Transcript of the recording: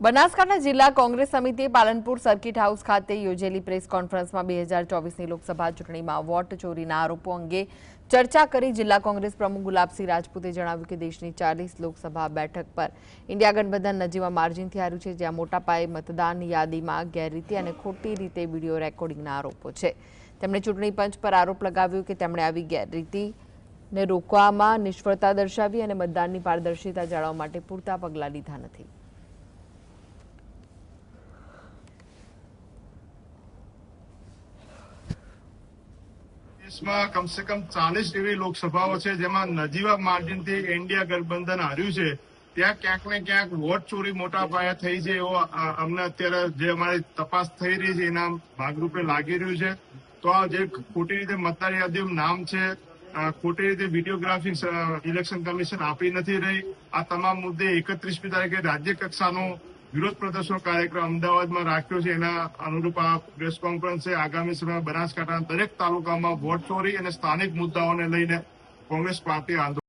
બનાસકાંઠા જિલ્લા કોંગ્રેસ સમિતિએ Palanpur circuit house ખાતે યોજેલી પ્રેસ કોન્ફરન્સમાં બે હજાર ચોવીસની લોકસભા ચૂંટણીમાં વોટ ચોરીના આરોપો અંગે ચર્ચા કરી જિલ્લા કોંગ્રેસ પ્રમુખ ગુલાબસિંહ રાજપૂતે જણાવ્યું કે દેશની ચાલીસ લોકસભા બેઠક પર ઇન્ડિયા ગઠબંધન નજીવા માર્જિનથી હાર્યું છે, જ્યાં મોટા પાયે મતદાન યાદીમાં ગેરરીતિ અને ખોટી રીતે વીડિયો રેકોર્ડિંગના આરોપો છે. તેમણે ચૂંટણી પંચ પર આરોપ લગાવ્યો કે તેમણે આવી ગેરરીતિ ને રોકવામાં નિષ્ફળતા દર્શાવી અને મતદાનની પારદર્શિતા જાળવવા માટે પૂરતા પગલાં લીધા નથી. દેશમાં કમસે કમ ચાલીસ એવી લોકસભાઓ છે જેમાં નજીવા માર્જિનથી ઇન્ડિયા ગઠબંધન હાર્યું છે. ત્યાં ક્યાંક ને ક્યાંક વોટ ચોરી મોટા પાયે થઈ છે એવો અમને અત્યારે જે અમારી તપાસ થઈ રહી છે એના ભાગરૂપે લાગી રહ્યું છે. તો આ જે ખોટી રીતે મતદાર યાદીનું નામ છે ખોટી રીતે વિડીયોગ્રાફી ઇલેક્શન કમિશન આપી નથી રહી. આ તમામ મુદ્દે એકત્રીસમી તારીખે રાજ્ય કક્ષાનો વિરોધ પ્રદર્શન કાર્યક્રમ અમદાવાદમાં રાખ્યો છે. એના અનુરૂપ આ પ્રેસ કોન્ફરન્સ આગામી સમયમાં બનાસકાંઠાના દરેક તાલુકામાં વોટ ચોરી અને સ્થાનિક મુદ્દાઓને લઈને કોંગ્રેસ પાર્ટી આંદોલન